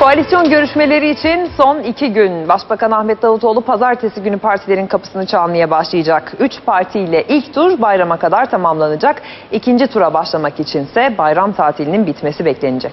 Koalisyon görüşmeleri için son iki gün. Başbakan Ahmet Davutoğlu pazartesi günü partilerin kapısını çalmaya başlayacak. Üç partiyle ilk tur bayrama kadar tamamlanacak. İkinci tura başlamak içinse bayram tatilinin bitmesi beklenecek.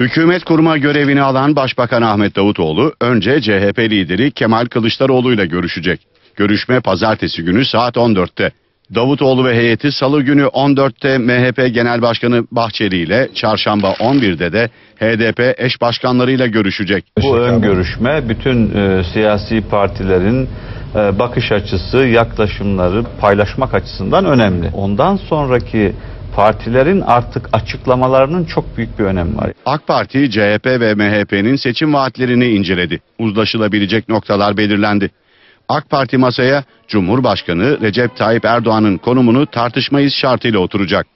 Hükümet kurma görevini alan Başbakan Ahmet Davutoğlu önce CHP lideri Kemal Kılıçdaroğlu ile görüşecek. Görüşme pazartesi günü saat 14'te. Davutoğlu ve heyeti salı günü 14'te MHP Genel Başkanı Bahçeli ile çarşamba 11'de de HDP eş başkanlarıyla görüşecek. Bu ön görüşme bütün e, siyasi partilerin e, bakış açısı, yaklaşımları paylaşmak açısından önemli. Ondan sonraki partilerin artık açıklamalarının çok büyük bir önemi var. AK Parti, CHP ve MHP'nin seçim vaatlerini inceledi. Uzlaşılabilecek noktalar belirlendi. AK Parti masaya Cumhurbaşkanı Recep Tayyip Erdoğan'ın konumunu tartışmayız şartıyla oturacak.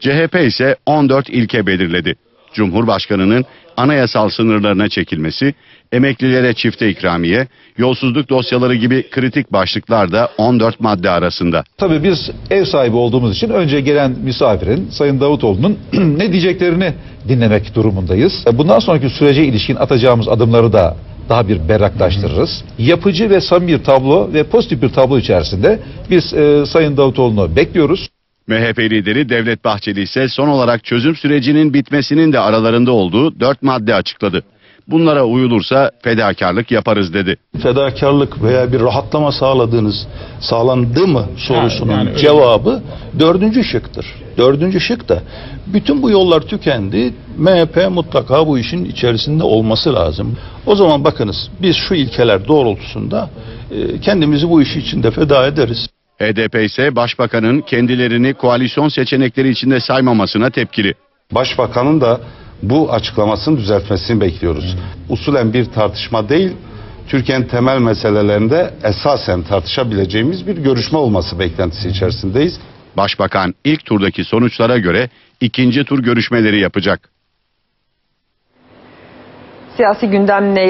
CHP ise 14 ilke belirledi. Cumhurbaşkanının anayasal sınırlarına çekilmesi, emeklilere çifte ikramiye, yolsuzluk dosyaları gibi kritik başlıklar da 14 madde arasında. Tabii biz ev sahibi olduğumuz için önce gelen misafirin Sayın Davutoğlu'nun ne diyeceklerini dinlemek durumundayız. Bundan sonraki sürece ilişkin atacağımız adımları da daha bir berraklaştırırız. Yapıcı ve samimi bir tablo ve pozitif bir tablo içerisinde biz e, Sayın Davutoğlu'nu bekliyoruz. MHP lideri Devlet Bahçeli ise son olarak çözüm sürecinin bitmesinin de aralarında olduğu 4 madde açıkladı. Bunlara uyulursa fedakarlık yaparız dedi. fedakarlık veya bir rahatlama sağladığınız sağlandı mı sorusunun yani öyle. cevabı dördüncü şıktır. Dördüncü şık da bütün bu yollar tükendi. MHP mutlaka bu işin içerisinde olması lazım. O zaman bakınız biz şu ilkeler doğrultusunda e, kendimizi bu iş içinde feda ederiz. HDP ise başbakanın kendilerini koalisyon seçenekleri içinde saymamasına tepkili. Başbakanın da bu açıklamasını düzeltmesini bekliyoruz. Usulen bir tartışma değil, Türkiye'nin temel meselelerinde esasen tartışabileceğimiz bir görüşme olması beklentisi içerisindeyiz. Başbakan ilk turdaki sonuçlara göre ikinci tur görüşmeleri yapacak. Siyasi gündemle